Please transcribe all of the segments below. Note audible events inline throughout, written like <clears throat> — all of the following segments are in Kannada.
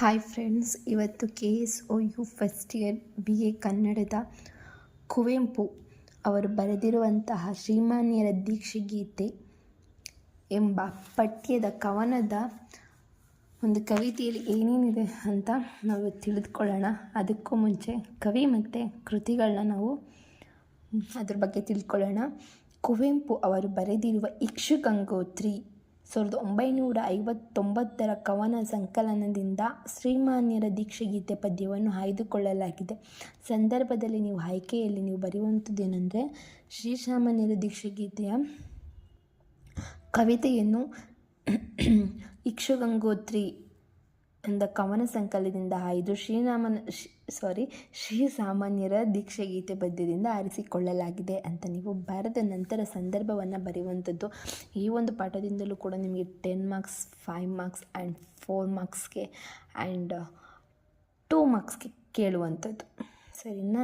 ಹಾಯ್ ಫ್ರೆಂಡ್ಸ್ ಇವತ್ತು K S O U first year B A ಕನ್ನಡದ ಕುವೆಂಪು ಅವರು ಬರೆದಿರುವಂತಹ ಶ್ರೀಮಾನ್ಯರ ದೀಕ್ಷೆಗೀತೆ ಎಂಬ ಪಠ್ಯದ ಕವನದ ಒಂದು ಕವಿತೆಯಲ್ಲಿ ಏನೇನಿದೆ ಅಂತ ನಾವು ತಿಳಿದುಕೊಳ್ಳೋಣ. ಅದಕ್ಕೂ ಮುಂಚೆ ಕವಿ ಮತ್ತು ಕೃತಿಗಳನ್ನ ನಾವು ಅದ್ರ ಬಗ್ಗೆ ತಿಳ್ಕೊಳ್ಳೋಣ. ಕುವೆಂಪು ಅವರು ಬರೆದಿರುವ ಇಕ್ಷುಗಂಗೋತ್ರಿ ಸಾವಿರದ ಒಂಬೈನೂರ ಐವತ್ತೊಂಬತ್ತರ ಕವನ ಸಂಕಲನದಿಂದ ಶ್ರೀಮಾನ್ಯರ ದೀಕ್ಷೆಗೀತೆ ಪದ್ಯವನ್ನು ಆಯ್ದುಕೊಳ್ಳಲಾಗಿದೆ ಸಂದರ್ಭದಲ್ಲಿ ನೀವು ಆಯ್ಕೆಯಲ್ಲಿ ನೀವು ಬರೆಯುವಂಥದ್ದೇನೆಂದರೆ, ಶ್ರೀಸಾಮಾನ್ಯರ ದೀಕ್ಷೆಗೀತೆಯ ಕವಿತೆಯನ್ನು <clears throat> ಇಕ್ಷುಗಂಗೋತ್ರಿ ಎಂದ ಕವನ ಸಂಕಲನದಿಂದ ಆಯ್ದು ಶ್ರೀರಾಮನ ಸಾರಿ ಶ್ರೀ ಸಾಮಾನ್ಯರ ದೀಕ್ಷೆಗೀತೆ ಪದ್ಯದಿಂದ ಆರಿಸಿಕೊಳ್ಳಲಾಗಿದೆ ಅಂತ ನೀವು ಬರೆದ ನಂತರ ಸಂದರ್ಭವನ್ನು ಬರೆಯುವಂಥದ್ದು. ಈ ಒಂದು ಪಾಠದಿಂದಲೂ ಕೂಡ ನಿಮಗೆ ten marks five marks and four ಮಾರ್ಕ್ಸ್ಗೆ and two ಮಾರ್ಕ್ಸ್ಗೆ ಕೇಳುವಂಥದ್ದು. ಸರಿನಾ?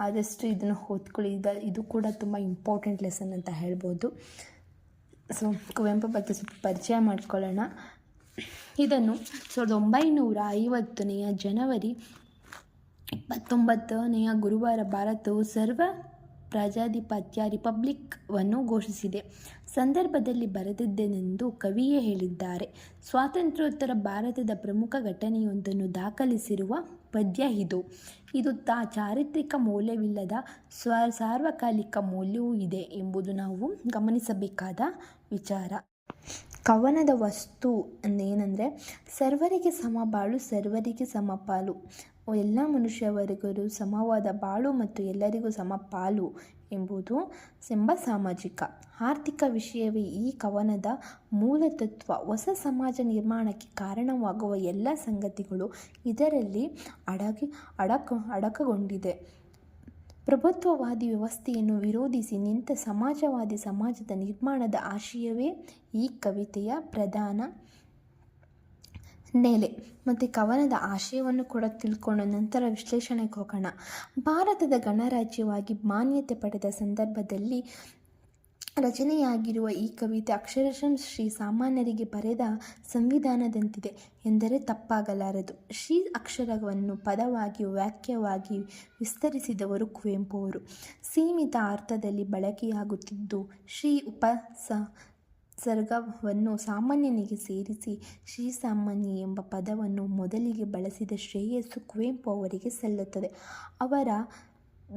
ಆದಷ್ಟು ಇದನ್ನು ಓದ್ಕೊಳ್ಳಿ. ಇದು ಇದು ಕೂಡ ತುಂಬ ಇಂಪಾರ್ಟೆಂಟ್ ಲೆಸನ್ ಅಂತ ಹೇಳ್ಬೋದು. ಸೊ ಕುವೆಂಪು ಬಗ್ಗೆ ಸ್ವಲ್ಪ ಪರಿಚಯ ಮಾಡ್ಕೊಳ್ಳೋಣ. ಇದನ್ನು ಸಾವಿರದ ಒಂಬೈನೂರ ಐವತ್ತನೆಯ ಜನವರಿ ಇಪ್ಪತ್ತೊಂಬತ್ತನೆಯ ಗುರುವಾರ ಭಾರತವು ಸರ್ವ ಪ್ರಜಾಧಿಪತ್ಯ ರಿಪಬ್ಲಿಕ್ವನ್ನು ಘೋಷಿಸಿದೆ. ಸಂದರ್ಭದಲ್ಲಿ ಬರೆದಿದ್ದೇನೆಂದು ಕವಿಯೇ ಹೇಳಿದ್ದಾರೆ. ಸ್ವಾತಂತ್ರ್ಯೋತ್ತರ ಭಾರತದ ಪ್ರಮುಖ ಘಟನೆಯೊಂದನ್ನು ದಾಖಲಿಸಿರುವ ಪದ್ಯ ಇದು. ಇದು ತಾ ಚಾರಿತ್ರಿಕ ಮೌಲ್ಯವಿಲ್ಲದ ಸ್ವ ಸಾರ್ವಕಾಲಿಕ ಮೌಲ್ಯವೂ ಇದೆ ಎಂಬುದು ನಾವು ಗಮನಿಸಬೇಕಾದ ವಿಚಾರ. ಕವನದ ವಸ್ತು ಏನಂದರೆ ಸರ್ವರಿಗೆ ಸಮ ಬಾಳು, ಸರ್ವರಿಗೆ ಸಮ ಪಾಲು. ಎಲ್ಲ ಮನುಷ್ಯವರೆಗೂ ಸಮವಾದ ಬಾಳು ಮತ್ತು ಎಲ್ಲರಿಗೂ ಸಮ ಪಾಲು ಎಂಬುದು ಎಂಬ ಸಾಮಾಜಿಕ. ಆರ್ಥಿಕ ವಿಷಯವೇ ಈ ಕವನದ ಮೂಲ ತತ್ವ. ಹೊಸ ಸಮಾಜ ನಿರ್ಮಾಣಕ್ಕೆ ಕಾರಣವಾಗುವ ಎಲ್ಲ ಸಂಗತಿಗಳು ಇದರಲ್ಲಿ ಅಡಗಿ, ಅಡಕ, ಅಡಕಗೊಂಡಿದೆ. ಪ್ರಭುತ್ವವಾದಿ ವ್ಯವಸ್ಥೆಯನ್ನು ವಿರೋಧಿಸಿ ನಿಂತ ಸಮಾಜವಾದಿ ಸಮಾಜದ ನಿರ್ಮಾಣದ ಆಶಯವೇ ಈ ಕವಿತೆಯ ಪ್ರಧಾನ ನೆಲೆ. ಮತ್ತು ಕವನದ ಆಶಯವನ್ನು ಕೂಡ ತಿಳ್ಕೊಂಡು ನಂತರ ವಿಶ್ಲೇಷಣೆಗೆ ಹೋಗೋಣ. ಭಾರತದ ಗಣರಾಜ್ಯವಾಗಿ ಮಾನ್ಯತೆ ಪಡೆದ ಸಂದರ್ಭದಲ್ಲಿ ರಚನೆಯಾಗಿರುವ ಈ ಕವಿತೆ ಅಕ್ಷರಶಃ ಶ್ರೀ ಸಾಮಾನ್ಯರಿಗೆ ಬರೆದ ಸಂವಿಧಾನದಂತಿದೆ ಎಂದರೆ ತಪ್ಪಾಗಲಾರದು. ಶ್ರೀ ಅಕ್ಷರವನ್ನು ಪದವಾಗಿ, ವಾಕ್ಯವಾಗಿ ವಿಸ್ತರಿಸಿದವರು ಕುವೆಂಪು ಅವರು ಸೀಮಿತ ಅರ್ಥದಲ್ಲಿ ಬಳಕೆಯಾಗುತ್ತಿದ್ದು, ಶ್ರೀ ಉಪಸ ಸರ್ಗವನ್ನು ಸಾಮಾನ್ಯನಿಗೆ ಸೇರಿಸಿ ಶ್ರೀಸಾಮಾನ್ಯ ಎಂಬ ಪದವನ್ನು ಮೊದಲಿಗೆ ಬಳಸಿದ ಶ್ರೇಯಸ್ಸು ಕುವೆಂಪು ಅವರಿಗೆ ಸಲ್ಲುತ್ತದೆ. ಅವರ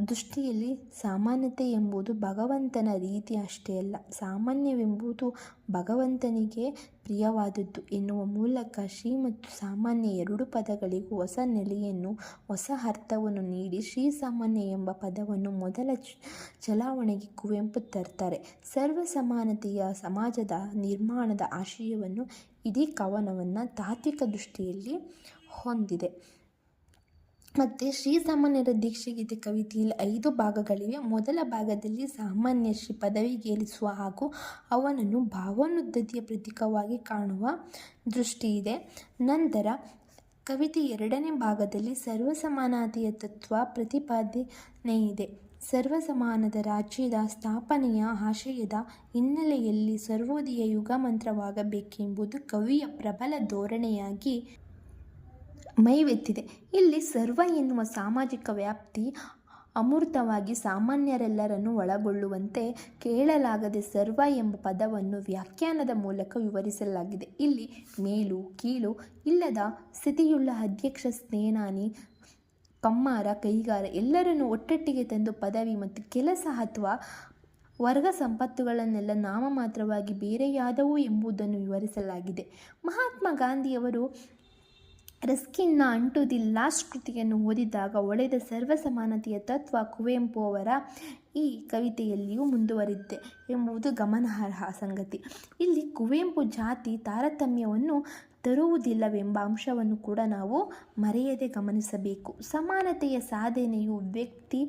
ದೃಷ್ಟಿಯಲ್ಲಿ ಸಾಮಾನ್ಯತೆ ಎಂಬುದು ಭಗವಂತನ ರೀತಿ ಅಷ್ಟೇ ಅಲ್ಲ. ಸಾಮಾನ್ಯವೆಂಬುದು ಭಗವಂತನಿಗೆ ಪ್ರಿಯವಾದದ್ದು ಎನ್ನುವ ಮೂಲಕ ಶ್ರೀ ಮತ್ತು ಸಾಮಾನ್ಯ ಎರಡು ಪದಗಳಿಗೂ ಹೊಸ ನೆಲೆಯನ್ನು, ಹೊಸ ಅರ್ಥವನ್ನು ನೀಡಿ ಶ್ರೀ ಸಾಮಾನ್ಯ ಎಂಬ ಪದವನ್ನು ಮೊದಲ ಚಲಾವಣೆಗೆ ಕುವೆಂಪು ತರ್ತಾರೆ. ಸರ್ವ ಸಮಾನತೆಯ ಸಮಾಜದ ನಿರ್ಮಾಣದ ಆಶಯವನ್ನು ಇಡೀ ಕವನವನ್ನು ತಾತ್ವಿಕ ದೃಷ್ಟಿಯಲ್ಲಿ ಹೊಂದಿದೆ. ಮತ್ತು ಶ್ರೀಸಾಮಾನ್ಯರ ದೀಕ್ಷೆಗೀತೆ ಕವಿತೆಯಲ್ಲಿ ಐದು ಭಾಗಗಳಿವೆ. ಮೊದಲ ಭಾಗದಲ್ಲಿ ಸಾಮಾನ್ಯ ಶ್ರೀ ಪದವಿಗೇರಿಸುವ ಹಾಗೂ ಅವನನ್ನು ಭಾವೋನ್ನತಿಯ ಪ್ರತೀಕವಾಗಿ ಕಾಣುವ ದೃಷ್ಟಿ ಇದೆ. ನಂತರ ಕವಿತೆ ಎರಡನೇ ಭಾಗದಲ್ಲಿ ಸರ್ವಸಮಾನತೆಯ ತತ್ವ ಪ್ರತಿಪಾದನೆ ಇದೆ. ಸರ್ವಸಮಾನದ ರಾಜ್ಯದ ಸ್ಥಾಪನೆಯ ಆಶಯದ ಹಿನ್ನೆಲೆಯಲ್ಲಿ ಸರ್ವೋದಯ ಯುಗ ಮಂತ್ರವಾಗಬೇಕೆಂಬುದು ಕವಿಯ ಪ್ರಬಲ ಧೋರಣೆಯಾಗಿ ಮೈವೆತ್ತಿದೆ. ಇಲ್ಲಿ ಸರ್ವ ಎನ್ನುವ ಸಾಮಾಜಿಕ ವ್ಯಾಪ್ತಿ ಅಮೂರ್ತವಾಗಿ ಸಾಮಾನ್ಯರೆಲ್ಲರನ್ನು ಒಳಗೊಳ್ಳುವಂತೆ ಕೇಳಲಾಗದೆ ಸರ್ವ ಎಂಬ ಪದವನ್ನು ವ್ಯಾಖ್ಯಾನದ ಮೂಲಕ ವಿವರಿಸಲಾಗಿದೆ. ಇಲ್ಲಿ ಮೇಲು, ಕೀಳು, ಇಲ್ಲದ ಸ್ಥಿತಿಯುಳ್ಳ ಅಧ್ಯಕ್ಷ, ಸ್ನೇನಾನಿ, ಕಮ್ಮಾರ, ಕೈಗಾರ ಎಲ್ಲರನ್ನು ಒಟ್ಟೊಟ್ಟಿಗೆ ತಂದು ಪದವಿ ಮತ್ತು ಕೆಲಸ ಅಥವಾ ವರ್ಗ ಸಂಪತ್ತುಗಳನ್ನೆಲ್ಲ ನಾಮಮಾತ್ರವಾಗಿ ಬೇರೆಯಾದವು ಎಂಬುದನ್ನು ವಿವರಿಸಲಾಗಿದೆ. ಮಹಾತ್ಮ ಗಾಂಧಿಯವರು ರಸ್ಕಿನ್ನ ಅಂಟು ದಿ ಲಾಸ್ಟ್ ಕೃತಿಯನ್ನು ಓದಿದಾಗ ಒಳೆದ ಸರ್ವಸಮಾನತೆಯ ತತ್ವ ಕುವೆಂಪು ಅವರ ಈ ಕವಿತೆಯಲ್ಲಿಯೂ ಮುಂದುವರಿದಿದೆ ಎಂಬುದು ಗಮನಾರ್ಹ ಸಂಗತಿ. ಇಲ್ಲಿ ಕುವೆಂಪು ಜಾತಿ ತಾರತಮ್ಯವನ್ನು ತರುವುದಿಲ್ಲವೆಂಬ ಅಂಶವನ್ನು ಕೂಡ ನಾವು ಮರೆಯದೆ ಗಮನಿಸಬೇಕು. ಸಮಾನತೆಯ ಸಾಧನೆಯು ವ್ಯಕ್ತಿ,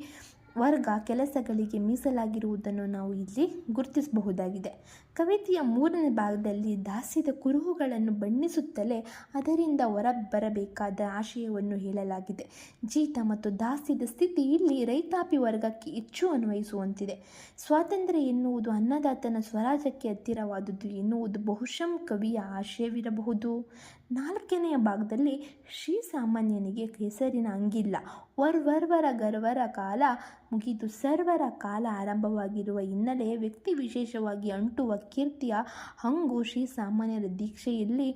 ವರ್ಗ, ಕೆಲಸಗಳಿಗೆ ಮೀಸಲಾಗಿರುವುದನ್ನು ನಾವು ಇಲ್ಲಿ ಗುರುತಿಸಬಹುದಾಗಿದೆ. ಕವಿತೆಯ ಮೂರನೇ ಭಾಗದಲ್ಲಿ ದಾಸ್ಯದ ಕುರುಹುಗಳನ್ನು ಬಣ್ಣಿಸುತ್ತಲೇ ಅದರಿಂದ ಹೊರಬರಬೇಕಾದ ಆಶಯವನ್ನು ಹೇಳಲಾಗಿದೆ. ಜೀತ ಮತ್ತು ದಾಸ್ಯದ ಸ್ಥಿತಿ ಇಲ್ಲಿ ರೈತಾಪಿ ವರ್ಗಕ್ಕೆ ಹೆಚ್ಚು ಅನ್ವಯಿಸುವಂತಿದೆ. ಸ್ವಾತಂತ್ರ್ಯ ಎನ್ನುವುದು ಅನ್ನದಾತನ ಸ್ವರಾಜಕ್ಕೆ ಹತ್ತಿರವಾದುದು ಎನ್ನುವುದು ಬಹುಶಃ ಕವಿಯ ಆಶಯವಿರಬಹುದು. ನಾಲ್ಕನೆಯ ಭಾಗದಲ್ಲಿ ಶ್ರೀ ಸಾಮಾನ್ಯನಿಗೆ ಹೆಸರಿನ ಅಂಗಿಲ್ಲ. ವರ್ವರ್ವರ ಗರ್ವರ ಕಾಲ ಮುಗಿದು ಸರ್ವರ ಕಾಲ ಆರಂಭವಾಗಿರುವ ಹಿನ್ನೆಲೆ ವ್ಯಕ್ತಿ ವಿಶೇಷವಾಗಿ ಅಂಟುವ ಕೀರ್ತಿಯ ಹಂಗು ಶ್ರೀಸಾಮಾನ್ಯರ ದೀಕ್ಷೆಯಲ್ಲಿ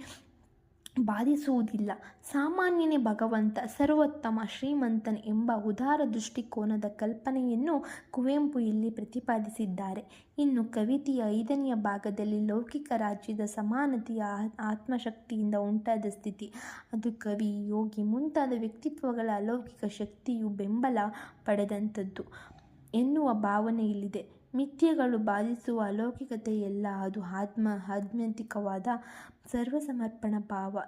ಬಾಧಿಸುವುದಿಲ್ಲ. ಸಾಮಾನ್ಯನೇ ಭಗವಂತ, ಸರ್ವೋತ್ತಮ ಶ್ರೀಮಂತನ್ ಎಂಬ ಉದಾರ ದೃಷ್ಟಿಕೋನದ ಕಲ್ಪನೆಯನ್ನು ಕುವೆಂಪು ಇಲ್ಲಿ ಪ್ರತಿಪಾದಿಸಿದ್ದಾರೆ. ಇನ್ನು ಕವಿತೆಯ ಐದನೆಯ ಭಾಗದಲ್ಲಿ ಲೌಕಿಕ ರಾಜ್ಯದ ಸಮಾನತೆಯ ಆತ್ಮಶಕ್ತಿಯಿಂದ ಉಂಟಾದ ಸ್ಥಿತಿ. ಅದು ಕವಿ, ಯೋಗಿ ಮುಂತಾದ ವ್ಯಕ್ತಿತ್ವಗಳ ಅಲೌಕಿಕ ಶಕ್ತಿಯು ಬೆಂಬಲ ಪಡೆದಂಥದ್ದು ಎನ್ನುವ ಭಾವನೆ ಇಲ್ಲಿದೆ ಮಿಥ್ಯೆಗಳು ಬಾಧಿಸುವ ಅಲೌಕಿಕತೆಯೆಲ್ಲ. ಅದು ಆತ್ಮ, ಆಧ್ಯಾತ್ಮಿಕವಾದ ಸರ್ವಸಮರ್ಪಣ ಭಾವ.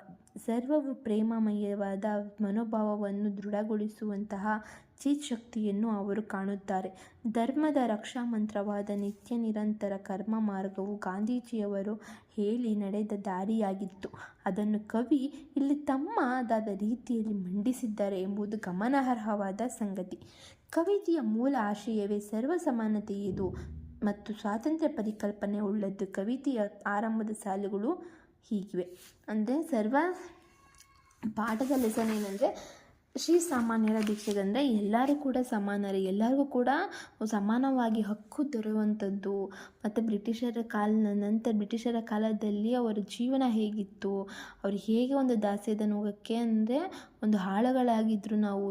ಸರ್ವವು ಪ್ರೇಮಮಯವಾದ ಮನೋಭಾವವನ್ನು ದೃಢಗೊಳಿಸುವಂತಹ ಚೀತ್ ಶಕ್ತಿಯನ್ನು ಅವರು ಕಾಣುತ್ತಾರೆ. ಧರ್ಮದ ರಕ್ಷಾ ಮಂತ್ರವಾದ ನಿತ್ಯ ನಿರಂತರ ಕರ್ಮ ಮಾರ್ಗವು ಗಾಂಧೀಜಿಯವರು ಹೇಳಿ ನಡೆದ ದಾರಿಯಾಗಿತ್ತು. ಅದನ್ನು ಕವಿ ಇಲ್ಲಿ ತಮ್ಮದಾದ ರೀತಿಯಲ್ಲಿ ಮಂಡಿಸಿದ್ದಾರೆ ಎಂಬುದು ಗಮನಾರ್ಹವಾದ ಸಂಗತಿ. ಕವಿತೆಯ ಮೂಲ ಆಶಯವೇ ಸರ್ವ ಸಮಾನತೆಯದು ಮತ್ತು ಸ್ವಾತಂತ್ರ್ಯ ಪರಿಕಲ್ಪನೆ ಉಳ್ಳದ್ದು ಕವಿತೆಯ ಆರಂಭದ ಸಾಲುಗಳು ಹೀಗಿವೆ. ಅಂದರೆ ಸರ್ವ ಪಾಠದ ಲೆಸನ್ ಏನಂದರೆ ಶ್ರೀ ಸಾಮಾನ್ಯರ ದೀಕ್ಷೆಗಂದರೆ ಎಲ್ಲರೂ ಕೂಡ ಸಮಾನರೇ. ಎಲ್ಲರಿಗೂ ಕೂಡ ಸಮಾನವಾಗಿ ಹಕ್ಕು ದೊರೆಯುವಂಥದ್ದು. ಮತ್ತು ಬ್ರಿಟಿಷರ ಕಾಲ ನಂತರ ಬ್ರಿಟಿಷರ ಕಾಲದಲ್ಲಿ ಅವರ ಜೀವನ ಹೇಗಿತ್ತು? ಅವ್ರು ಹೇಗೆ ಒಂದು ದಾಸ್ಯದ ನೋಗಕ್ಕೆ ಅಂದರೆ ಒಂದು ಆಳುಗಳಾಗಿದ್ದರು ನಾವು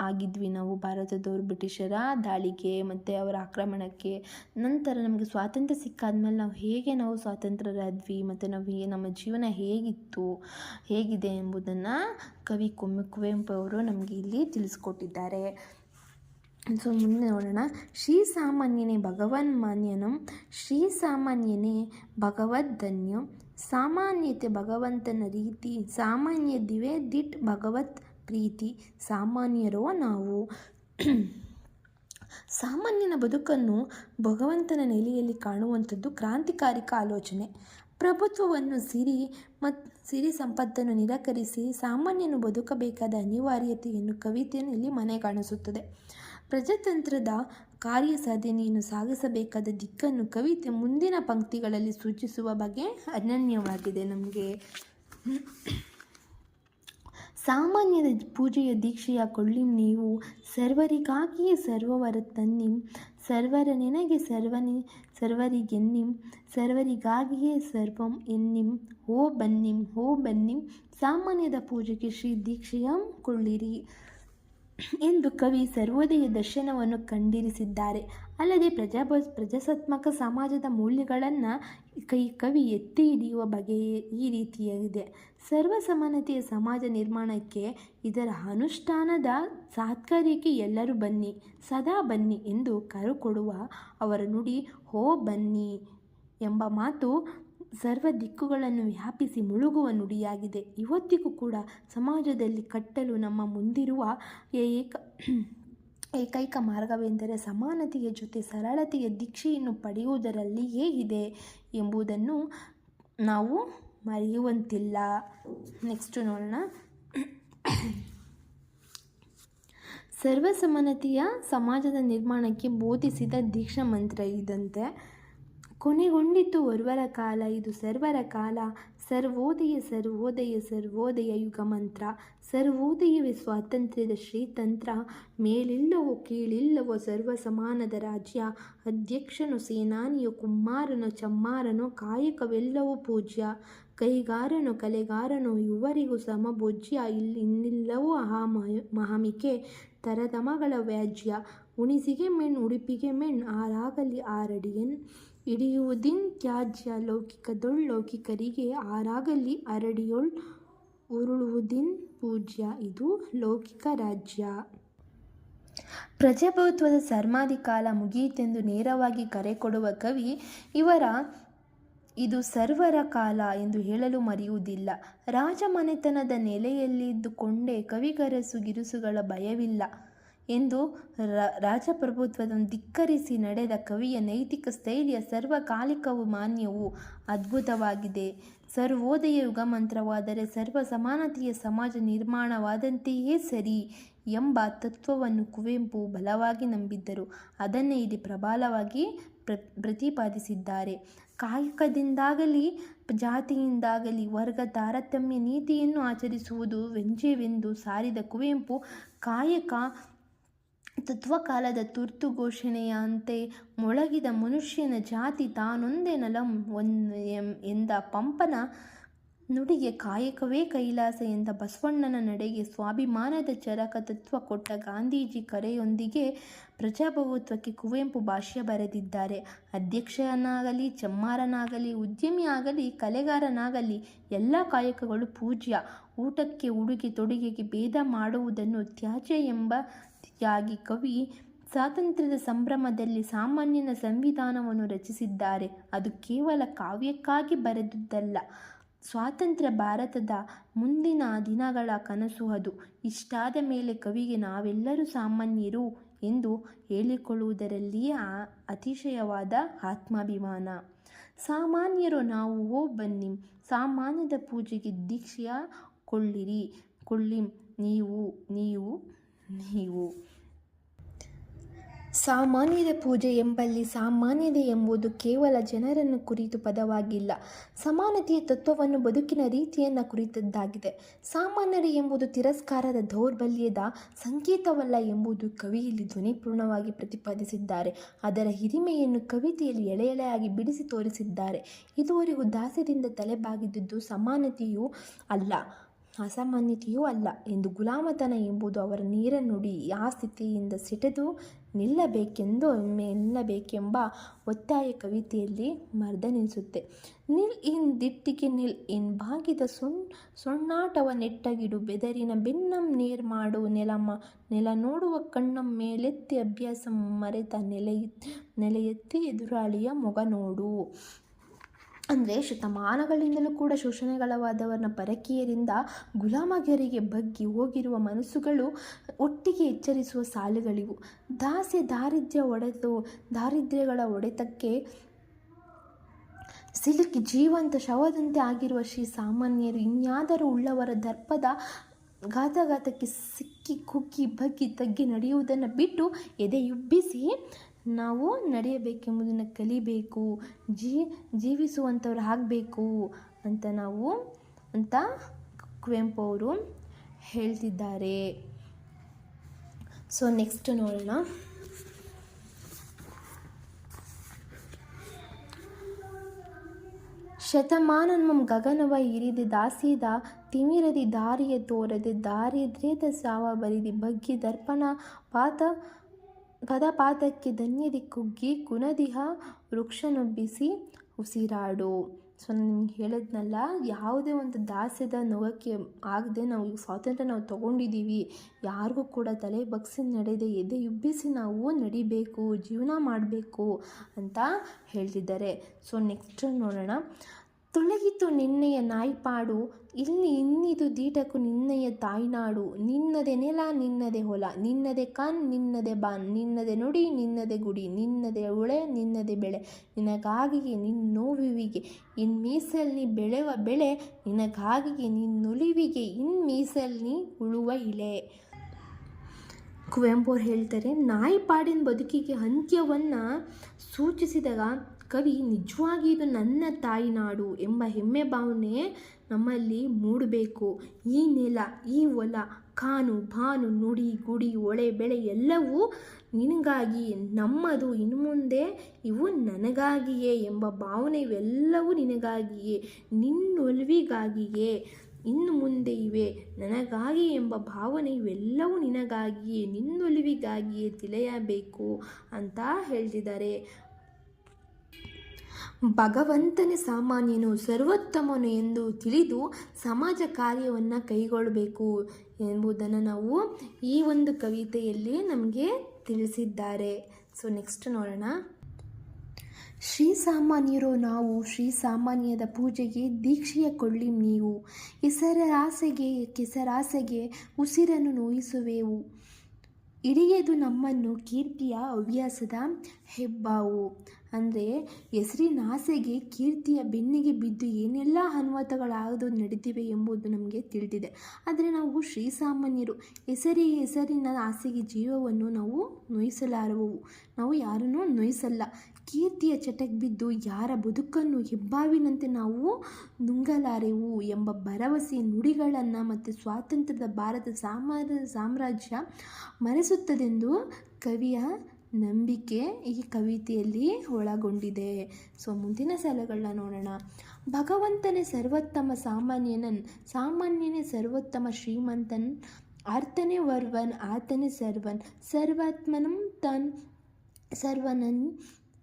ಆಗಿದ್ವಿ ನಾವು ಭಾರತದವರು ಬ್ರಿಟಿಷರ ದಾಳಿಗೆ ಮತ್ತು ಅವರ ಆಕ್ರಮಣಕ್ಕೆ. ನಂತರ ನಮಗೆ ಸ್ವಾತಂತ್ರ್ಯ ಸಿಕ್ಕಾದ್ಮೇಲೆ ನಾವು ಹೇಗೆ ನಾವು ಸ್ವಾತಂತ್ರ್ಯರಾದ್ವಿ ಮತ್ತು ನಾವು ನಮ್ಮ ಜೀವನ ಹೇಗಿತ್ತು? ಹೇಗಿದೆ ಎಂಬುದನ್ನು ಕವಿ ಕುಮ್ಮೆ ಕುವೆಂಪು ಅವರು ನಮಗೆ ಇಲ್ಲಿ ತಿಳಿಸ್ಕೊಟ್ಟಿದ್ದಾರೆ. ಸೊ ಮುಂದೆ ನೋಡೋಣ. ಶ್ರೀ ಸಾಮಾನ್ಯನೇ ಭಗವನ್ ಮಾನ್ಯನಂ, ಶ್ರೀ ಸಾಮಾನ್ಯನೇ ಭಗವದ್ದನ್ಯಂ ಸಾಮಾನ್ಯತೆ ಭಗವಂತನ ರೀತಿ, ಸಾಮಾನ್ಯ ದಿವೆ ದಿಟ್ ಭಗವತ್ ಪ್ರೀತಿ, ಸಾಮಾನ್ಯರೋ ನಾವು. ಸಾಮಾನ್ಯನ ಬದುಕನ್ನು ಭಗವಂತನ ನೆಲೆಯಲ್ಲಿ ಕಾಣುವಂಥದ್ದು ಕ್ರಾಂತಿಕಾರಿಕ ಆಲೋಚನೆ. ಪ್ರಭುತ್ವವನ್ನು ಸಿರಿ ಮತ್ತು ಸಿರಿ ಸಂಪತ್ತನ್ನು ನಿರಾಕರಿಸಿ ಸಾಮಾನ್ಯನು ಬದುಕಬೇಕಾದ ಅನಿವಾರ್ಯತೆಯನ್ನು ಕವಿತೆಯಲ್ಲಿ ಮನೆ ಕಾಣಿಸುತ್ತದೆ. ಪ್ರಜಾತಂತ್ರದ ಕಾರ್ಯ ಸಾಧನೆಯನ್ನು ಸಾಗಿಸಬೇಕಾದ ದಿಕ್ಕನ್ನು ಕವಿತೆ ಮುಂದಿನ ಪಂಕ್ತಿಗಳಲ್ಲಿ ಸೂಚಿಸುವ ಬಗ್ಗೆ ಅನನ್ಯವಾಗಿದೆ ನಮಗೆ. ಸಾಮಾನ್ಯದ ಪೂಜೆಯ ದೀಕ್ಷೆಯ ಕೊಳ್ಳಿಂ ನೀವು ಸರ್ವರಿಗಾಗಿಯೇ ಸರ್ವವರ ತನ್ನಿ ಸರ್ವರ ನಿನಗೆ ಸರ್ವನಿ ಸರ್ವರಿಗೆನ್ನಿಂ ಸರ್ವರಿಗಾಗಿಯೇ ಸರ್ವಂ ಎನ್ನಿಂ, ಹೋ ಬನ್ನಿಂ ಹೋ ಬನ್ನಿಂ, ಸಾಮಾನ್ಯದ ಪೂಜೆಗೆ ಶ್ರೀ ದೀಕ್ಷೆಯ ಕೊಳ್ಳಿರಿ. ಎಂದು ಕವಿ ಸರ್ವೋದಯ ದರ್ಶನವನ್ನು ಕಂಡಿರಿಸಿದ್ದಾರೆ. ಅಲ್ಲದೆ ಪ್ರಜಾಬ ಪ್ರಜಾಸತ್ತಾತ್ಮಕ ಸಮಾಜದ ಮೌಲ್ಯಗಳನ್ನು ಕೈ, ಕವಿ ಎತ್ತಿ ಹಿಡಿಯುವ ಬಗೆಯೇ ಈ ರೀತಿಯಾಗಿದೆ. ಸರ್ವ ಸಮಾನತೆಯ ಸಮಾಜ ನಿರ್ಮಾಣಕ್ಕೆ ಇದರ ಅನುಷ್ಠಾನದ ಸಾತ್ಕಾರ್ಯಕ್ಕೆ ಎಲ್ಲರೂ ಬನ್ನಿ, ಸದಾ ಬನ್ನಿ ಎಂದು ಕರುಕೊಡುವ ಅವರ ನುಡಿ ಹೋ ಬನ್ನಿ ಎಂಬ ಮಾತು ಸರ್ವ ದಿಕ್ಕುಗಳನ್ನು ವ್ಯಾಪಿಸಿ ಮುಳುಗುವ ನುಡಿಯಾಗಿದೆ. ಇವತ್ತಿಗೂ ಕೂಡ ಸಮಾಜದಲ್ಲಿ ಕಟ್ಟಲು ನಮ್ಮ ಮುಂದಿರುವ ಏಕ ಏಕೈಕ ಮಾರ್ಗವೆಂದರೆ ಸಮಾನತೆಯ ಜೊತೆ ಸರಳತೆಯ ದೀಕ್ಷೆಯನ್ನು ಪಡೆಯುವುದರಲ್ಲಿಯೇ ಇದೆ ಎಂಬುದನ್ನು ನಾವು ಮರೆಯುವಂತಿಲ್ಲ. ನೆಕ್ಸ್ಟ್ ನೋಡೋಣ. ಸರ್ವ ಸಮಾನತೆಯ ಸಮಾಜದ ನಿರ್ಮಾಣಕ್ಕೆ ಬೋಧಿಸಿದ ದೀಕ್ಷಾ ಮಂತ್ರ ಇದಂತೆ. ಕೊನೆಗೊಂಡಿತು ಒರ್ವರ ಕಾಲ, ಇದು ಸರ್ವರ ಕಾಲ. ಸರ್ವೋದಯ ಸರ್ವೋದಯ ಸರ್ವೋದಯ ಯುಗ ಮಂತ್ರ ಸರ್ವೋದಯವೇ ಸ್ವಾತಂತ್ರ್ಯದ ಶ್ರೀತಂತ್ರ, ಮೇಲಿಲ್ಲವೋ ಕೀಳಿಲ್ಲವೋ ಸರ್ವ ಸಮಾನದ ರಾಜ್ಯ, ಅಧ್ಯಕ್ಷನು ಸೇನಾನಿಯು ಕುಮ್ಮಾರನು ಚಮ್ಮಾರನು ಕಾಯಕವೆಲ್ಲವೂ ಪೂಜ್ಯ, ಕೈಗಾರನು ಕಲೆಗಾರನು ಇವರಿಗೂ ಸಮಭೋಜ್ಯ, ಇಲ್ಲಿ ಇನ್ನಿಲ್ಲವೂ ಅಹಾ ಮಹಾಮಿಕೆ ತರದಮಗಳ ವ್ಯಾಜ್ಯ, ಉಣಿಸಿಗೆ ಮೆಣ್ ಉಡುಪಿಗೆ ಮೆಣ್ ಆರಾಗಲಿ ಆರಡಿಯನ್ ಹಿಡಿಯುವುದಿನ್ ತ್ಯಾಜ್ಯ ಲೌಕಿಕದೊಳ್ ಲೌಕಿಕರಿಗೆ ಆರಾಗಲಿ ಅರಡಿಯೊಳ್ ಉರುಳುವುದಿನ್ ಪೂಜ್ಯ ಇದು ಲೌಕಿಕ ರಾಜ್ಯ. ಪ್ರಜಾಪ್ರಭುತ್ವದ ಸರ್ಮಾಧಿಕಾಲ ಮುಗಿಯಿತೆಂದು ನೇರವಾಗಿ ಕರೆ ಕೊಡುವ ಕವಿ, ಇವರ ಇದು ಸರ್ವರ ಕಾಲ ಎಂದು ಹೇಳಲು ಮರೆಯುವುದಿಲ್ಲ. ರಾಜಮನೆತನದ ನೆಲೆಯಲ್ಲಿದ್ದುಕೊಂಡೇ ಕವಿಗರಸು ಗಿರುಸುಗಳ ಭಯವಿಲ್ಲ. ಎಂದು ರಾಜಪ್ರಭುತ್ವವನ್ನು ಧಿಕ್ಕರಿಸಿ ನಡೆದ ಕವಿಯ ನೈತಿಕ ಸ್ಥೈರ್ಯ ಸರ್ವಕಾಲಿಕವೂ ಮಾನ್ಯವೂ ಅದ್ಭುತವಾಗಿದೆ. ಸರ್ವೋದಯ ಯುಗ ಮಂತ್ರವಾದರೆ ಸರ್ವ ಸಮಾನತೆಯ ಸಮಾಜ ನಿರ್ಮಾಣವಾದಂತೆಯೇ ಸರಿ ಎಂಬ ತತ್ವವನ್ನು ಕುವೆಂಪು ಬಲವಾಗಿ ನಂಬಿದ್ದರು. ಅದನ್ನೇ ಇಲ್ಲಿ ಪ್ರಬಲವಾಗಿ ಪ್ರ, ಪ್ರತಿಪಾದಿಸಿದ್ದಾರೆ. ಕಾಯಕದಿಂದಾಗಲಿ, ಜಾತಿಯಿಂದಾಗಲಿ, ವರ್ಗ ತಾರತಮ್ಯ ನೀತಿಯನ್ನು ಆಚರಿಸುವುದು ವ್ಯಂಜ್ಯವೆಂದು ಸಾರಿದ ಕುವೆಂಪು ಕಾಯಕ ತತ್ವಕಾಲದ ತುರ್ತು ಘೋಷಣೆಯಂತೆ ಮೊಳಗಿದ ಮನುಷ್ಯನ ಜಾತಿ ತಾನೊಂದೇ ನಲಂ ಒನ್ ಎಂ- ಎಂದ ಪಂಪನ ನುಡಿಗೆ ಕಾಯಕವೇ ಕೈಲಾಸ ಎಂದ ಬಸವಣ್ಣನ ನಡೆಗೆ ಸ್ವಾಭಿಮಾನದ ಚರಕ ತತ್ವ ಕೊಟ್ಟ ಗಾಂಧೀಜಿ ಕರೆಯೊಂದಿಗೆ ಪ್ರಜಾಪ್ರಭುತ್ವಕ್ಕೆ ಕುವೆಂಪು ಭಾಷ್ಯ ಬರೆದಿದ್ದಾರೆ. ಅಧ್ಯಕ್ಷನಾಗಲಿ, ಚಮ್ಮಾರನಾಗಲಿ ಉದ್ಯಮಿ ಆಗಲಿ ಕಲೆಗಾರನಾಗಲಿ ಎಲ್ಲ ಕಾಯಕಗಳು ಪೂಜ್ಯ. ಊಟಕ್ಕೆ, ಉಡುಗೆ, ತೊಡುಗೆಗೆ ಭೇದ ಮಾಡುವುದನ್ನು ತ್ಯಾಜ್ಯ ಎಂಬಯಾಗಿ ಕವಿ ಸ್ವಾತಂತ್ರ್ಯದ ಸಂಭ್ರಮದಲ್ಲಿ ಸಾಮಾನ್ಯನ ಸಂವಿಧಾನವನ್ನು ರಚಿಸಿದ್ದಾರೆ. ಅದು ಕೇವಲ ಕಾವ್ಯಕ್ಕಾಗಿ ಬರೆದುದಲ್ಲ ಸ್ವಾತಂತ್ರ್ಯ ಭಾರತದ ಮುಂದಿನ ದಿನಗಳ ಕನಸು ಅದು. ಇಷ್ಟಾದ ಮೇಲೆ ಕವಿಗೆ ನಾವೆಲ್ಲರೂ ಸಾಮಾನ್ಯರು ಎಂದು ಹೇಳಿಕೊಳ್ಳುವುದರಲ್ಲಿಯೇ ಅತಿಶಯವಾದ ಆತ್ಮಾಭಿಮಾನ. ಸಾಮಾನ್ಯರು ನಾವು ಓ ಬನ್ನಿ, ಸಾಮಾನ್ಯದ ಪೂಜೆಗೆ ದೀಕ್ಷೆಯ ಕೊಳ್ಳಿರಿ ಕೊಳ್ಳಿ, ನೀವು ನೀವು ನೀವು. ಸಾಮಾನ್ಯದ ಪೂಜೆ ಎಂಬಲ್ಲಿ ಸಾಮಾನ್ಯತೆ ಎಂಬುದು ಕೇವಲ ಜನರನ್ನು ಕುರಿತು ಪದವಾಗಿಲ್ಲ. ಸಮಾನತೆಯ ತತ್ವವನ್ನು ಬದುಕಿನ ರೀತಿಯನ್ನು ಕುರಿತದ್ದಾಗಿದೆ. ಸಾಮಾನ್ಯರು ಎಂಬುದು ತಿರಸ್ಕಾರದ ದೌರ್ಬಲ್ಯದ ಸಂಕೇತವಲ್ಲ ಎಂಬುದು ಕವಿಯಲ್ಲಿ ಧ್ವನಿಪೂರ್ಣವಾಗಿ ಪ್ರತಿಪಾದಿಸಿದ್ದಾರೆ. ಅದರ ಹಿರಿಮೆಯನ್ನು ಕವಿತೆಯಲ್ಲಿ ಎಳೆ ಎಳೆಯಾಗಿ ಬಿಡಿಸಿ ತೋರಿಸಿದ್ದಾರೆ. ಇದುವರೆಗೂ ದಾಸ್ಯದಿಂದ ತಲೆಬಾಗಿದ್ದುದು ಸಮಾನತೆಯೂ ಅಲ್ಲ. ಅಸಾಮಾನ್ಯತೆಯೂ ಅಲ್ಲ. ಎಂದು ಗುಲಾಮತನ ಎಂಬುದು ಅವರ ನೀರ ನುಡಿ ಆ ಸ್ಥಿತಿಯಿಂದ ಸಿಟೆದು ನಿಲ್ಲಬೇಕೆಂದು ನಿಲ್ಲಬೇಕೆಂಬ ಒತ್ತಾಯ ಕವಿತೆಯಲ್ಲಿ ಮರ್ದನಿಸುತ್ತೆ. ನಿಲ್ ಇನ್ ದಿಟ್ಟಿಗೆ ನಿಲ್ ಇನ್ ಬಾಗಿದ ಸುಣ್ ಸೊಣ್ಣಾಟವ ನೆಟ್ಟಗಿಡು ಬೆದರಿನ ಬೆನ್ನಂ ನೀರ್ ಮಾಡು ನೆಲಮ್ಮ ನೆಲ ನೋಡುವ ಕಣ್ಣಂ ಮೇಲೆತ್ತಿ ಅಭ್ಯಾಸ ಮರೆತ ನೆಲೆ ನೆಲೆಯೆತ್ತಿ ಎದುರಾಳಿಯ ಮೊಗ ನೋಡು. ಅಂದರೆ ಶತಮಾನಗಳಿಂದಲೂ ಕೂಡ ಶೋಷಣೆಗಳವಾದವರನ್ನ ಪರಕೀಯರಿಂದ ಗುಲಾಮಗಿರಿಗೆ ಬಗ್ಗಿ ಹೋಗಿರುವ ಮನಸ್ಸುಗಳು ಒಟ್ಟಿಗೆ ಎಚ್ಚರಿಸುವ ಸಾಲುಗಳಿವು. ದಾಸ್ಯ ದಾರಿದ್ರ್ಯ ಒಡೆದು, ದಾರಿದ್ರ್ಯಗಳ ಒಡೆತಕ್ಕೆ ಸಿಲುಕಿ ಜೀವಂತ ಶವದಂತೆ ಆಗಿರುವ ಶ್ರೀ ಸಾಮಾನ್ಯರು ಇನ್ಯಾದರೂ ಉಳ್ಳವರ ದರ್ಪದ ಘಾತಘಾತಕ್ಕೆ ಸಿಕ್ಕಿ ಕುಗ್ಗಿ ಬಗ್ಗಿ ತಗ್ಗಿ ನಡೆಯುವುದನ್ನು ಬಿಟ್ಟು ಎದೆಯುಬ್ಬಿಸಿ ನಾವು ನಡೆಯಬೇಕೆಂಬುದನ್ನು ಕಲಿಬೇಕು, ಜೀ ಜೀವಿಸುವಂಥವ್ರು ಆಗಬೇಕು ಅಂತ ನಾವು ಅಂತ ಕುವೆಂಪು ಅವರು ಹೇಳ್ತಿದ್ದಾರೆ. ಸೊ ನೆಕ್ಸ್ಟ್ ನೋಡೋಣ. ಶತಮಾನನ್ಮಂ ಗಗನವ ಇರಿದಿ ದಾಸಿದ, ತಿಮಿರದಿ ದಾರಿಯ ತೋರದೆ ದಾರಿದ್ರೇತ ಸಾವ ಬರಿದಿ ಬಗ್ಗಿ ದರ್ಪಣ ಪಾತ ಗದಪಾತಕ್ಕೆ ಧನ್ಯದಿ ಕುಗ್ಗಿ ಗುಣದಿಹ ವೃಕ್ಷನೊಬ್ಬಿಸಿ ಉಸಿರಾಡು. ಸೊ ನಾನು ನಿಮ್ಗೆ ಹೇಳಿದ್ನಲ್ಲ, ಯಾವುದೇ ಒಂದು ದಾಸ್ಯದ ನೋವಕ್ಕೆ ಆಗದೆ ನಾವು ಸ್ವಾತಂತ್ರ್ಯ ನಾವು ತೊಗೊಂಡಿದ್ದೀವಿ. ಯಾರಿಗೂ ಕೂಡ ತಲೆ ಬಗ್ಸಿ ನಡೆದೆ, ಎದೆ ಉಬ್ಬಿಸಿ ನಾವು ನಡಿಬೇಕು, ಜೀವನ ಮಾಡಬೇಕು ಅಂತ ಹೇಳ್ತಿದ್ದಾರೆ. ಸೊ ನೆಕ್ಸ್ಟ್ ನೋಡೋಣ. ತೊಳಗಿತು ನಿನ್ನೆಯ ನಾಯ್ಪಾಡು, ಇಲ್ಲಿ ಇನ್ನಿದು ದೀಟಕು ನಿನ್ನೆಯ ತಾಯ್ನಾಡು. ನಿನ್ನದೆ ನೆಲ, ನಿನ್ನದೆ ಹೊಲ, ನಿನ್ನದೆ ಕಣ್, ನಿನ್ನದೆ ಬಾನ್, ನಿನ್ನದೆ ನುಡಿ, ನಿನ್ನದೆ ಗುಡಿ, ನಿನ್ನದೆ ಉಳೆ, ನಿನ್ನದೆ ಬೆಳೆ. ನಿನಗಾಗಿಯೇ ನಿನ್ನೋವಿಗೆ ಇನ್ ಮೀಸಲ್ನಿ ಬೆಳೆವ ಬೆಳೆ, ನಿನಗಾಗಿಯೇ ನಿನ್ನುಲಿವಿಗೆ ಇನ್ ಮೀಸಲ್ನಿ ಉಳುವ ಇಳೆ. ಕುವೆಂಪು ಅವ್ರು ಹೇಳ್ತಾರೆ, ನಾಯಿಪಾಡಿನ ಬದುಕಿಗೆ ಅಂತ್ಯವನ್ನು ಸೂಚಿಸಿದಾಗ ಕವಿ, ನಿಜವಾಗಿ ಇದು ನನ್ನ ತಾಯಿನಾಡು ಎಂಬ ಹೆಮ್ಮೆ ಭಾವನೆ ನಮ್ಮಲ್ಲಿ ಮೂಡಬೇಕು. ಈ ನೆಲ, ಈ ಹೊಲ, ಕಾನು ಬಾನು ನುಡಿ, ಗುಡಿ ಒಳೆ ಬೆಳೆ ಎಲ್ಲವೂ ನಿನಗಾಗಿ, ನಮ್ಮದು ಇನ್ನು ಮುಂದೆ ಇವು ನನಗಾಗಿಯೇ ಎಂಬ ಭಾವನೆ ಇವೆಲ್ಲವೂ ನಿನಗಾಗಿಯೇ, ನಿನ್ನೊಲ್ವಿಗಾಗಿಯೇ ಇನ್ನು ಮುಂದೆ ಇವೆ, ನನಗಾಗಿ ಎಂಬ ಭಾವನೆ ಇವೆಲ್ಲವೂ ನಿನಗಾಗಿಯೇ, ನಿನ್ನೊಲಿವಿಗಾಗಿಯೇ ತಿಳಿಯಬೇಕು ಅಂತ ಹೇಳ್ತಿದ್ದಾರೆ. ಭಗವಂತನೇ ಸಾಮಾನ್ಯನು, ಸರ್ವೋತ್ತಮನು ಎಂದು ತಿಳಿದು ಸಮಾಜ ಕಾರ್ಯವನ್ನು ಕೈಗೊಳ್ಳಬೇಕು ಎಂಬುದನ್ನು ನಾವು ಈ ಒಂದು ಕವಿತೆಯಲ್ಲಿ ನಮಗೆ ತಿಳಿಸಿದ್ದಾರೆ. ಸೊ ನೆಕ್ಸ್ಟ್ ನೋಡೋಣ. ಶ್ರೀ ಸಾಮಾನ್ಯರು, ನಾವು ಶ್ರೀ ಸಾಮಾನ್ಯದ ಪೂಜೆಗೆ ದೀಕ್ಷೆಯ ಕೊಳ್ಳಿ ನೀವು. ಹೆಸರಾಸೆಗೆ ಕೆಸರಾಸೆಗೆ ಉಸಿರನ್ನು ನೋಯಿಸುವೆವು. ಇಡಿಯದು ನಮ್ಮನ್ನು ಕೀರ್ತಿಯ ಹವ್ಯಾಸದ ಹೆಬ್ಬಾವು. ಅಂದರೆ ಹೆಸರಿನ ಆಸೆಗೆ ಕೀರ್ತಿಯ ಬೆನ್ನಿಗೆ ಬಿದ್ದು ಏನೆಲ್ಲ ಅನ್ವತಗಳಾಗೋದು ನಡೆದಿವೆ ಎಂಬುದು ನಮಗೆ ತಿಳಿದಿದೆ. ಆದರೆ ನಾವು ಶ್ರೀಸಾಮಾನ್ಯರು, ಹೆಸರಿ ಹೆಸರಿನ ಆಸೆಗೆ ಜೀವವನ್ನು ನಾವು ನೋಯಿಸಲಾರವು. ನಾವು ಯಾರನ್ನೂ ನೋಯಿಸಲ್ಲ. ಕೀರ್ತಿಯ ಚಟಕ್ಕೆ ಬಿದ್ದು ಯಾರ ಬದುಕನ್ನು ಹೆಬ್ಬಾವಿನಂತೆ ನಾವು ನುಂಗಲಾರೆವು ಎಂಬ ಭರವಸೆ ನುಡಿಗಳನ್ನು ಮತ್ತು ಸ್ವಾತಂತ್ರ್ಯದ ಭಾರತ ಸಾಮ್ರಾಜ್ಯ ಸಾಮ್ರಾಜ್ಯ ಮರೆಸುತ್ತದೆಂದು ಕವಿಯ ನಂಬಿಕೆ ಈ ಕವಿತೆಯಲ್ಲಿ ಒಳಗೊಂಡಿದೆ. ಸೊ, ಮುಂದಿನ ಸಾಲಗಳನ್ನ ನೋಡೋಣ. ಭಗವಂತನೇ ಸರ್ವೋತ್ತಮ ಸಾಮಾನ್ಯನನ್, ಸಾಮಾನ್ಯನೇ ಸರ್ವೋತ್ತಮ ಶ್ರೀಮಂತನ್, ಆರ್ತನೇ ವರ್ವನ್, ಆತನೇ ಸರ್ವನ್, ಸರ್ವಾತ್ಮನಂ ತನ್, ಸರ್ವನನ್,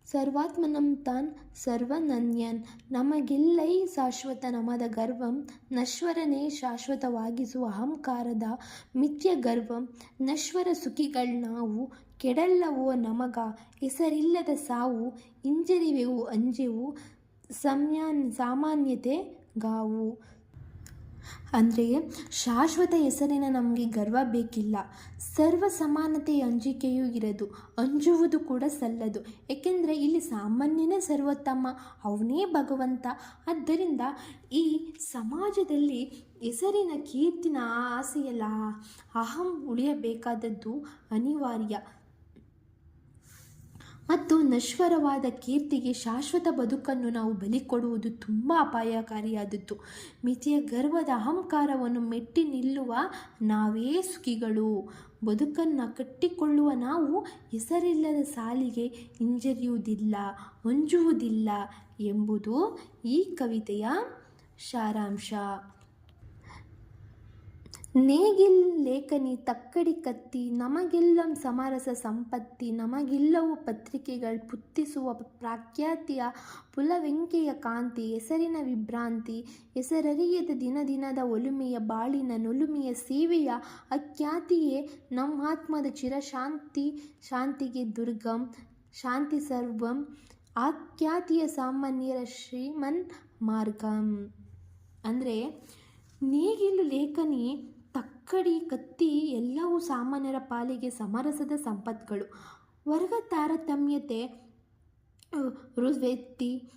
ಸರ್ವಾತ್ಮನಂ ತಾನ್, ಸರ್ವನನ್ಯನ್. ನಮಗೆಲ್ಲೈ ಶಾಶ್ವತ ನಮದ ಗರ್ವಂ, ನಶ್ವರನೇ ಶಾಶ್ವತವಾಗಿಸುವ ಅಹಂಕಾರದ ಮಿಥ್ಯ ಗರ್ವಂ ನಶ್ವರ ಸುಖಿಗಳ್ ನಾವು ಕೆಡಲ್ಲವೋ ನಮಗ? ಹೆಸರಿಲ್ಲದ ಸಾವು ಇಂಜರಿವೆವು ಅಂಜೆವು ಸಮ್ಯಾನ್, ಸಾಮಾನ್ಯತೆ ಗಾವು. ಅಂದರೆ ಶಾಶ್ವತ ಹೆಸರಿನ ನಮಗೆ ಗರ್ವ ಬೇಕಿಲ್ಲ. ಸರ್ವ ಸಮಾನತೆಯ ಅಂಜಿಕೆಯೂ ಇರದು, ಅಂಜುವುದು ಕೂಡ ಸಲ್ಲದು. ಏಕೆಂದರೆ ಇಲ್ಲಿ ಸಾಮಾನ್ಯನೇ ಸರ್ವೋತ್ತಮ, ಅವನೇ ಭಗವಂತ. ಆದ್ದರಿಂದ ಈ ಸಮಾಜದಲ್ಲಿ ಹೆಸರಿನ ಕೀರ್ತಿನ ಆಸೆಯಲ್ಲ, ಅಹಂ ಉಳಿಯಬೇಕಾದದ್ದು ಅನಿವಾರ್ಯ. ಮತ್ತು ನಶ್ವರವಾದ ಕೀರ್ತಿಗೆ ಶಾಶ್ವತ ಬದುಕನ್ನು ನಾವು ಬಲಿ ಕೊಡುವುದು ತುಂಬ ಅಪಾಯಕಾರಿಯಾದದ್ದು. ಮಿತಿಯ ಗರ್ವದ ಅಹಂಕಾರವನ್ನು ಮೆಟ್ಟಿ ನಿಲ್ಲುವ ನಾವೇ ಸುಖಿಗಳು. ಬದುಕನ್ನು ಕಟ್ಟಿಕೊಳ್ಳುವ ನಾವು ಹೆಸರಿಲ್ಲದ ಸಾಲಿಗೆ ಹಿಂಜರಿಯುವುದಿಲ್ಲ ಹೊಂಜುವುದಿಲ್ಲ ಎಂಬುದು ಈ ಕವಿತೆಯ ಸಾರಾಂಶ. ನೇಗಿಲ್ ಲೇಖನಿ ತಕ್ಕಡಿ ಕತ್ತಿ, ನಮಗೆಲ್ಲಂ ಸಮರಸ ಸಂಪತ್ತಿ, ನಮಗೆಲ್ಲವೂ ಪತ್ರಿಕೆಗಳು ಪುತ್ತಿಸುವ ಪ್ರಾಖ್ಯಾತಿಯ ಪುಲವೆಂಕೆಯ ಕಾಂತಿ, ಹೆಸರಿನ ವಿಭ್ರಾಂತಿ, ಹೆಸರರಿಯದ ದಿನ ದಿನದ ಒಲುಮೆಯ ಬಾಳಿನ ನುಲುಮೆಯ ಸೇವೆಯ ಅಖ್ಯಾತಿಯೇ ನಮ್ಮಾತ್ಮದ ಚಿರಶಾಂತಿ, ಶಾಂತಿಗೆ ದುರ್ಗಂ, ಶಾಂತಿ ಸರ್ವಂ, ಆಖ್ಯಾತಿಯ ಸಾಮಾನ್ಯರ ಶ್ರೀಮನ್ ಮಾರ್ಗಂ. ಅಂದರೆ ನೇಗಿಲು ಲೇಖನಿ ತಕ್ಕಡಿ ಕತ್ತಿ ಎಲ್ಲವೂ ಸಾಮಾನ್ಯರ ಪಾಲಿಗೆ ಸಮರಸದ ಸಂಪತ್ಗಳು. ವರ್ಗ ತಾರತಮ್ಯತೆ ವ್ಯಕ್ತಿ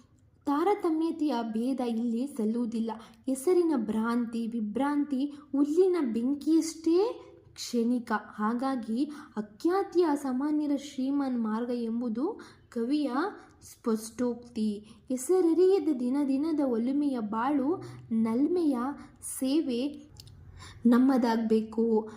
ತಾರತಮ್ಯತೆಯ ಭೇದ ಇಲ್ಲಿ ಸಲ್ಲುವುದಿಲ್ಲ. ಹೆಸರಿನ ಭ್ರಾಂತಿ, ವಿಭ್ರಾಂತಿ ಹುಲ್ಲಿನ ಬೆಂಕಿಯಷ್ಟೇ ಕ್ಷಣಿಕ. ಹಾಗಾಗಿ ಅಖ್ಯಾತಿಯ ಸಾಮಾನ್ಯರ ಶ್ರೀಮನ್ ಮಾರ್ಗ ಎಂಬುದು ಕವಿಯ ಸ್ಪಷ್ಟೋಕ್ತಿ ಹೆಸರರಿಯದ ದಿನ ದಿನದ ಒಲುಮೆಯ ಬಾಳು, ನಲ್ಮೆಯ ಸೇವೆ ನಮ್ಮದಾಗಬೇಕು.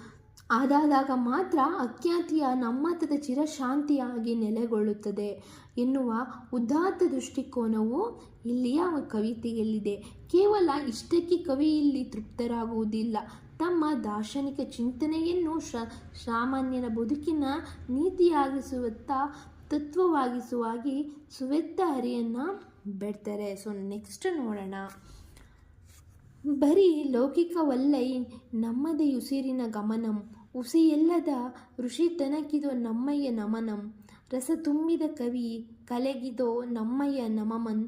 ಅದಾದಾಗ ಮಾತ್ರ ಅಜ್ಞಾತಿಯ ನಮ್ಮತದ ಚಿರಶಾಂತಿಯಾಗಿ ನೆಲೆಗೊಳ್ಳುತ್ತದೆ. ಎನ್ನುವ ಉದಾತ್ತ ದೃಷ್ಟಿಕೋನವು ಇಲ್ಲಿಯ ಕವಿತೆಯಲ್ಲಿದೆ. ಕೇವಲ ಇಷ್ಟಕ್ಕೆ ಕವಿ ಇಲ್ಲಿ ತೃಪ್ತರಾಗುವುದಿಲ್ಲ. ತಮ್ಮ ದಾರ್ಶನಿಕ ಚಿಂತನೆಯನ್ನು ಶ ಸಾಮಾನ್ಯರ ಬದುಕಿನ ನೀತಿಯಾಗಿಸುವತ್ತ ತತ್ವವಾಗಿಸುವಾಗಿ ಸುವೆತ್ತ ಹರಿಯನ್ನು ಬಿಡ್ತಾರೆ. ಸೊ ನೆಕ್ಸ್ಟ್ ನೋಡೋಣ. ಬರೀ ಲೌಕಿಕವಲ್ಲೈ ನಮ್ಮದೇ ಉಸಿರಿನ ಗಮನಂ, ಉಸಿಯಲ್ಲದ ಋಷಿತನಕಿದೋ ನಮ್ಮಯ್ಯ ನಮನಂ. ರಸ ತುಂಬಿದ ಕವಿ, ಕಲೆಗಿದೋ ನಮ್ಮಯ್ಯ ನಮಮನ್.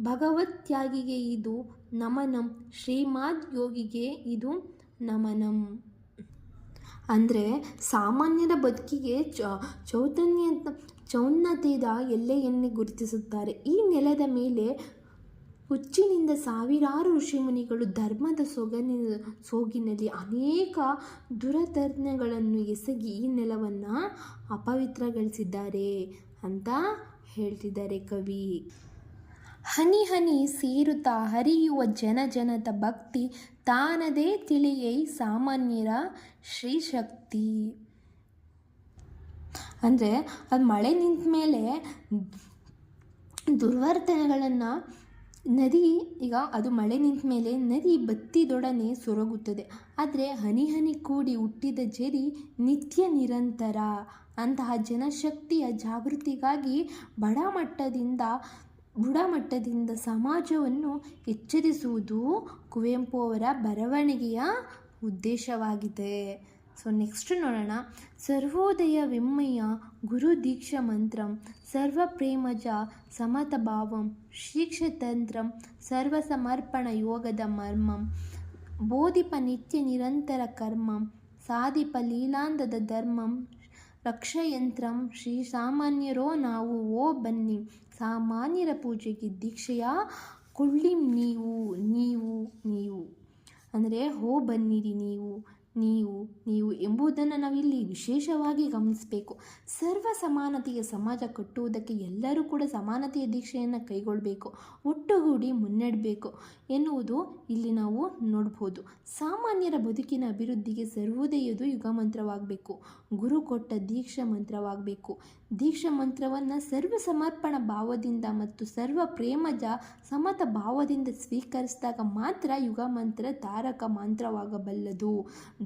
ಭಗವತ್ಯಾಗಿಗೆ ಇದು ನಮನಂ, ಶ್ರೀಮಾದ್ ಯೋಗಿಗೆ ಇದು ನಮನಂ. ಅಂದರೆ ಸಾಮಾನ್ಯರ ಬದುಕಿಗೆ ಚೌತನ್ಯ ಚೌನ್ನತೆಯ ಎಲ್ಲೆಯನ್ನೇ ಗುರುತಿಸುತ್ತಾರೆ. ಈ ನೆಲದ ಮೇಲೆ ಹುಚ್ಚಿನಿಂದ ಸಾವಿರಾರು ಋಷಿಮುನಿಗಳು ಧರ್ಮದ ಸೊಗನಿನ ಸೋಗಿನಲ್ಲಿ ಅನೇಕ ದುರಧರ್ಮಗಳನ್ನು ಎಸಗಿ ಈ ನೆಲವನ್ನು ಅಪವಿತ್ರಗೊಳಿಸಿದ್ದಾರೆ ಅಂತ ಹೇಳ್ತಿದ್ದಾರೆ ಕವಿ. ಹನಿ ಹನಿ ಸೇರುತ್ತಾ ಹರಿಯುವ ಜನ ಜನದ ಭಕ್ತಿ, ತಾನದೇ ತಿಳಿಯೈ ಸಾಮಾನ್ಯರ ಶ್ರೀಶಕ್ತಿ. ಅಂದರೆ ಅದು ಮಳೆ ನಿಂತ ಮೇಲೆ ದುರ್ವರ್ತನೆಗಳನ್ನು ನದಿ, ಈಗ ಅದು ಮಳೆ ನಿಂತ ಮೇಲೆ ನದಿ ಬತ್ತಿದೊಡನೆ ಸೊರಗುತ್ತದೆ. ಆದರೆ ಹನಿ ಹನಿ ಕೂಡಿ ಹುಟ್ಟಿದ ಜರಿ ನಿತ್ಯ ನಿರಂತರ. ಅಂತಹ ಜನಶಕ್ತಿಯ ಜಾಗೃತಿಗಾಗಿ ಬಡಮಟ್ಟದಿಂದ, ಬುಡಮಟ್ಟದಿಂದ ಸಮಾಜವನ್ನು ಎಚ್ಚರಿಸುವುದು ಕುವೆಂಪು ಅವರ ಬರವಣಿಗೆಯ ಉದ್ದೇಶವಾಗಿದೆ. ಸೊ ನೆಕ್ಸ್ಟ್ ನೋಡೋಣ. ಸರ್ವೋದಯ ವಿಮ್ಮಯ ಗುರು ದೀಕ್ಷಾ ಮಂತ್ರಂ, ಸರ್ವ ಪ್ರೇಮಜ ಸಮತ ಭಾವಂ ಶಿಕ್ಷತಂತ್ರಂ ಸರ್ವ ಸಮರ್ಪಣ ಯೋಗದ ಮರ್ಮಂ, ಬೋಧಿಪ ನಿತ್ಯ ನಿರಂತರ ಕರ್ಮಂ, ಸಾಧಿಪ ಲೀಲಾಂದದ ಧರ್ಮಂ, ರಕ್ಷಯಂತ್ರಂ, ಶ್ರೀ ಸಾಮಾನ್ಯರೋ ನಾವು ಓ ಬನ್ನಿ, ಸಾಮಾನ್ಯರ ಪೂಜೆಗೆ ದೀಕ್ಷೆಯ ಕೊಳ್ಳಿ ನೀವು ನೀವು ನೀವು. ಅಂದರೆ, ಹೋ ಬನ್ನಿರಿ ನೀವು. ನೀವು ನೀವು ಎಂಬುದನ್ನು ನಾವಿಲ್ಲಿ ವಿಶೇಷವಾಗಿ ಗಮನಿಸಬೇಕು. ಸರ್ವ ಸಮಾನತೆಯ ಸಮಾಜ ಕಟ್ಟುವುದಕ್ಕೆ ಎಲ್ಲರೂ ಕೂಡ ಸಮಾನತೆಯ ದೀಕ್ಷೆಯನ್ನು ಕೈಗೊಳ್ಳಬೇಕು ಒಟ್ಟುಗೂಡಿ ಮುನ್ನಡಬೇಕು ಎನ್ನುವುದು ಇಲ್ಲಿ ನಾವು ನೋಡ್ಬೋದು. ಸಾಮಾನ್ಯರ ಬದುಕಿನ ಅಭಿವೃದ್ಧಿಗೆ ಸರ್ವೋದಯದು ಯುಗ ಮಂತ್ರವಾಗಬೇಕು, ಗುರು ಕೊಟ್ಟ ದೀಕ್ಷಾ ಮಂತ್ರವಾಗಬೇಕು. ದೀಕ್ಷಾ ಮಂತ್ರವನ್ನು ಸರ್ವ ಸಮರ್ಪಣ ಭಾವದಿಂದ ಮತ್ತು ಸರ್ವ ಪ್ರೇಮಜ ಸಮತ ಭಾವದಿಂದ ಸ್ವೀಕರಿಸಿದಾಗ ಮಾತ್ರ ಯುಗ ಮಂತ್ರ ತಾರಕ ಮಂತ್ರವಾಗಬಲ್ಲದು.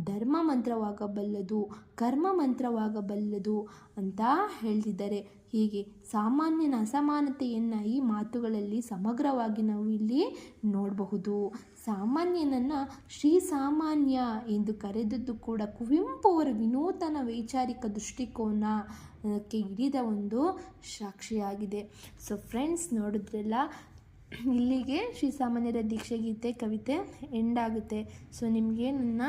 ಧರ್ಮ ಮಂತ್ರವಾಗಬಲ್ಲದು ಕರ್ಮ ಮಂತ್ರವಾಗಬಲ್ಲದು ಅಂತ ಹೇಳ್ತಿದ್ದಾರೆ. ಹೀಗೆ ಸಾಮಾನ್ಯನ ಅಸಮಾನತೆಯನ್ನು ಈ ಮಾತುಗಳಲ್ಲಿ ಸಮಗ್ರವಾಗಿ ನಾವು ಇಲ್ಲಿ ನೋಡಬಹುದು. ಸಾಮಾನ್ಯನನ್ನು ಶ್ರೀ ಸಾಮಾನ್ಯ ಎಂದು ಕರೆದದ್ದು ಕೂಡ ಕುವೆಂಪು ಅವರ ವಿನೂತನ ವೈಚಾರಿಕ ದೃಷ್ಟಿಕೋನ ಅದಕ್ಕೆ ಹಿಡಿದ ಒಂದು ಸಾಕ್ಷಿಯಾಗಿದೆ. ಸೊ ಫ್ರೆಂಡ್ಸ್ ನೋಡಿದ್ರೆಲ್ಲ ಇಲ್ಲಿಗೆ ಶ್ರೀ ಸಾಮಾನ್ಯರ ದೀಕ್ಷೆಗೀತೆ, ಕವಿತೆ ಎಂಡ್ ಆಗುತ್ತೆ. ಸೊ ನಿಮಗೆ ನನ್ನ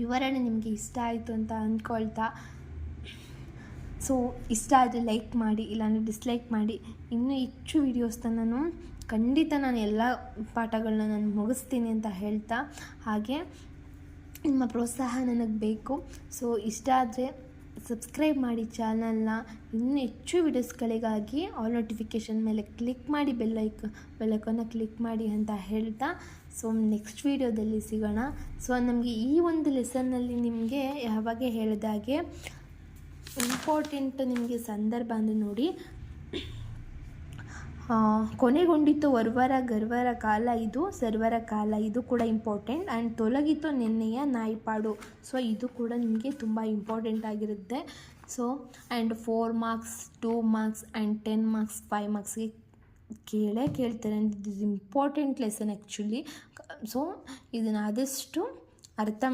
ವಿವರಣೆ ನಿಮಗೆ ಇಷ್ಟ ಆಯಿತು ಅಂತ ಅಂದ್ಕೊಳ್ತಾ. ಸೊ ಇಷ್ಟ ಆದರೆ ಲೈಕ್ ಮಾಡಿ, ಇಲ್ಲಾಂದರೆ ಡಿಸ್ಲೈಕ್ ಮಾಡಿ. ಇನ್ನೂ ಹೆಚ್ಚು ವೀಡಿಯೋಸ್ನ ನಾನು ಖಂಡಿತ ನಾನು ಎಲ್ಲ ಪಾಠಗಳನ್ನ ನಾನು ಮುಗಿಸ್ತೀನಿ ಅಂತ ಹೇಳ್ತಾ. ಹಾಗೆ ನಿಮ್ಮ ಪ್ರೋತ್ಸಾಹ ನನಗೆ ಬೇಕು. ಸೊ ಇಷ್ಟ ಆದರೆ ಸಬ್ಸ್ಕ್ರೈಬ್ ಮಾಡಿ ಚಾನಲ್ನ ಇನ್ನೂ ಹೆಚ್ಚು ವೀಡಿಯೋಸ್ಗಳಿಗಾಗಿ ಆಲ್ ನೋಟಿಫಿಕೇಷನ್ ಮೇಲೆ ಕ್ಲಿಕ್ ಮಾಡಿ ಬೆಲ್ಲೈಕ್ ಬೆಲ್ಲೈಕನ್ನ ಕ್ಲಿಕ್ ಮಾಡಿ ಅಂತ ಹೇಳ್ತಾ. ಸೊ ನೆಕ್ಸ್ಟ್ ವೀಡಿಯೋದಲ್ಲಿ ಸಿಗೋಣ. ಸೊ ನಮಗೆ ಈ ಒಂದು ಲೆಸನ್ನಲ್ಲಿ ನಿಮಗೆ ಯಾವಾಗ ಹೇಳಿದಾಗೆ ಇಂಪಾರ್ಟೆಂಟ್ ನಿಮಗೆ ಸಂದರ್ಭ ಅಂದರೆ ನೋಡಿ ಕೊನೆಗೊಂಡಿತು ವರ್ವರ ಗರ್ವರ ಕಾಲ ಇದು, ಸರ್ವರ ಕಾಲ ಇದು ಕೂಡ ಇಂಪಾರ್ಟೆಂಟ್ ಆ್ಯಂಡ್ ತೊಲಗಿತು ನೆನ್ನೆಯ ನಾಯಿಪಾಡು. ಸೊ ಇದು ಕೂಡ ನಿಮಗೆ ತುಂಬ ಇಂಪಾರ್ಟೆಂಟ್ ಆಗಿರುತ್ತೆ. So and four marks two marks and ten marks five ಮಾರ್ಕ್ಸ್ಗೆ ಕೇಳೇ ಕೇಳ್ತಾರೆ ಇದು ಇಂಪಾರ್ಟೆಂಟ್ ಲೆಸನ್ ಆ್ಯಕ್ಚುಲಿ ಸೊ ಇದನ್ನು ಆದಷ್ಟು ಅರ್ಥ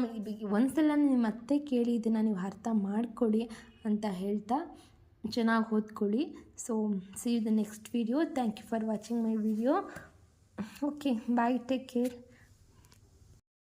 ಒಂದ್ಸಲ ನೀವು ಮತ್ತೆ ಕೇಳಿ ಇದನ್ನು ನೀವು ಅರ್ಥ ಮಾಡ್ಕೊಳ್ಳಿ ಅಂತ ಹೇಳ್ತಾ ಚೆನ್ನಾಗಿ ಓದ್ಕೊಳ್ಳಿ. So see the next video thank you for watching my video okay bye take care